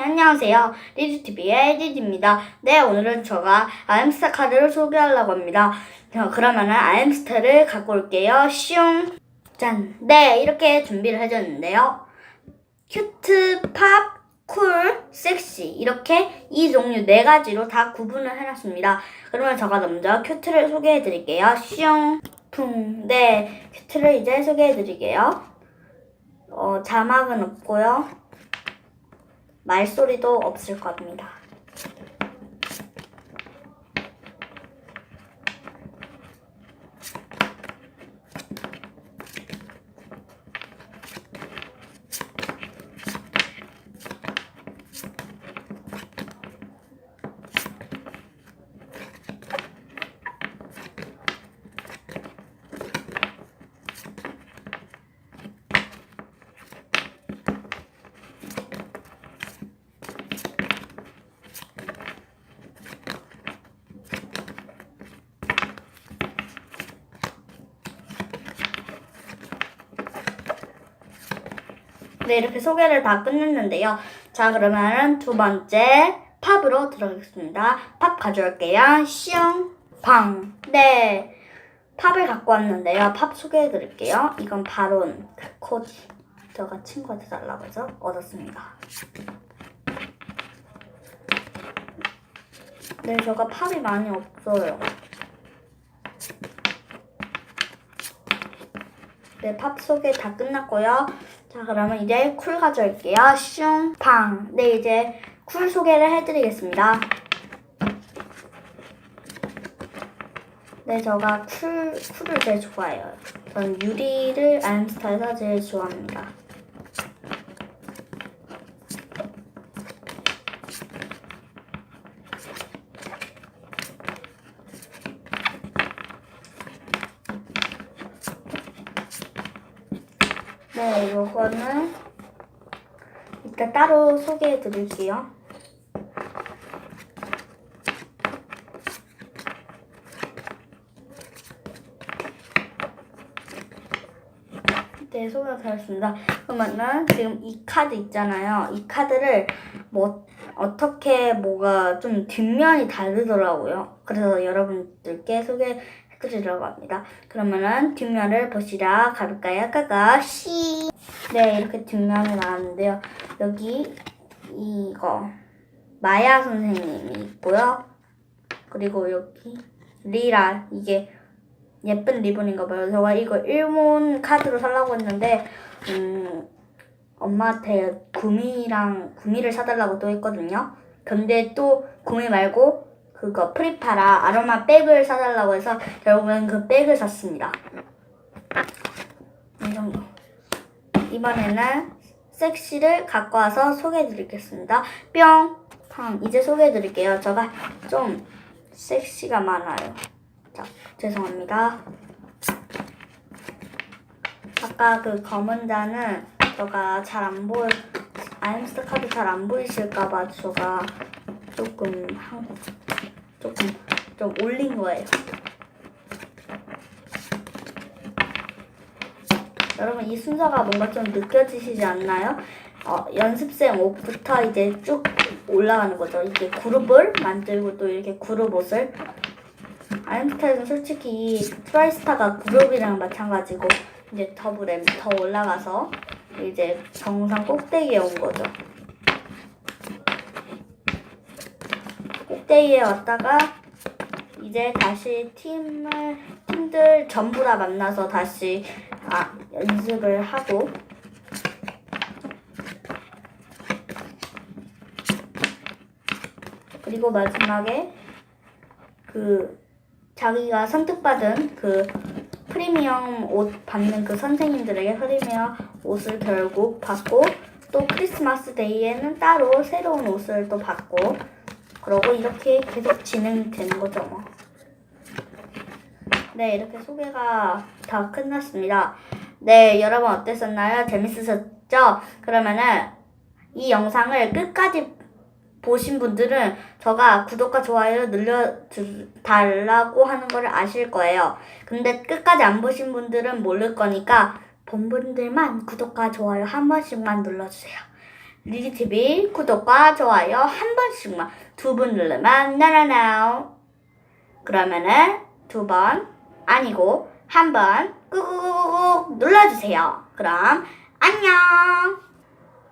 네, 안녕하세요. 리즈TV의 리즈입니다. 네, 오늘은 제가 아임스타 카드를 소개하려고 합니다. 자, 그러면은 아임스타를 갖고 올게요. 슝! 짠! 네, 이렇게 준비를 해줬는데요. 큐트, 팝, 쿨, 섹시 이렇게 이 종류 네 가지로 다 구분을 해놨습니다. 그러면 제가 먼저 큐트를 소개해드릴게요. 슝! 퉁! 네, 큐트를 이제 소개해드릴게요. 어, 자막은 없고요. 말소리도 없을 겁니다. 네, 이렇게 소개를 다 끝냈는데요. 자, 그러면은 두 번째 팝으로 들어가겠습니다. 팝 가져올게요. 슝! 방! 네. 팝을 갖고 왔는데요. 팝 소개해 드릴게요. 이건 바론 그 코디. 제가 친구한테 달라고 해서 얻었습니다. 네, 제가 팝이 많이 없어요. 네, 팝 소개 다 끝났고요. 자, 그러면 이제 쿨 가져올게요. 슝, 팡. 네, 이제 쿨 소개를 해드리겠습니다. 네, 제가 쿨, 쿨을 제일 좋아해요. 전 유리를 아임스타에서 제일 좋아합니다. 네, 요거는 이따 따로 소개해 드릴게요. 네, 소개가 되었습니다. 그러면은 지금 이 카드 있잖아요. 이 카드를 뭐 어떻게 뭐가 좀 뒷면이 다르더라고요. 그래서 여러분들께 소개 해 드리려고 합니다. 그러면은 뒷면을 보시라 가볼까요? 까까 씨. 네 이렇게 뒷면이 나왔는데요. 여기 이거 마야 선생님이 있고요. 그리고 여기 리라 이게 예쁜 리본인가 봐요. 제가 이거 일본 카드로 살라고 했는데 음 엄마한테 구미랑 구미를 사달라고 또 했거든요. 근데 또 구미 말고 그거 프리파라 아로마 백을 사달라고 해서 결국은 그 백을 샀습니다. 이 정도. 이번에는 섹시를 갖고 와서 소개해드리겠습니다. 뿅! 팡! 이제 소개해드릴게요. 제가 좀 섹시가 많아요. 자, 죄송합니다. 아까 그 검은 자는 제가 잘 안 보여, 아임스타 카드 잘 안 보이실까봐 제가 조금 한, 조금 좀 올린 거예요. 여러분 이 순서가 뭔가 좀 느껴지시지 않나요? 어, 연습생 옷부터 이제 쭉 올라가는 거죠. 이게 그룹을 만들고 또 이렇게 그룹 옷을 아임스타에서는 솔직히 트라이스타가 그룹이랑 마찬가지고 이제 더블 M 더 올라가서 이제 정상 꼭대기에 온 거죠. 꼭대기에 왔다가 이제 다시 팀을 팀들 전부 다 만나서 다시 아, 연습을 하고. 그리고 마지막에 그 자기가 선택받은 그 프리미엄 옷 받는 그 선생님들에게 프리미엄 옷을 결국 받고 또 크리스마스 데이에는 따로 새로운 옷을 또 받고 그러고 이렇게 계속 진행되는 거죠 뭐. 네 이렇게 소개가 다 끝났습니다. 네 여러분 어땠었나요? 재밌으셨죠? 그러면은 이 영상을 끝까지 보신 분들은 저가 구독과 좋아요 눌러달라고 하는 걸 아실 거예요. 근데 끝까지 안 보신 분들은 모를 거니까 본 분들만 구독과 좋아요 한 번씩만 눌러주세요. 리리TV 구독과 좋아요 한 번씩만 두번 누르면 나나나오. 그러면은 두 번 아니고 한 번 꾹꾹꾹꾹 눌러주세요. 그럼 안녕.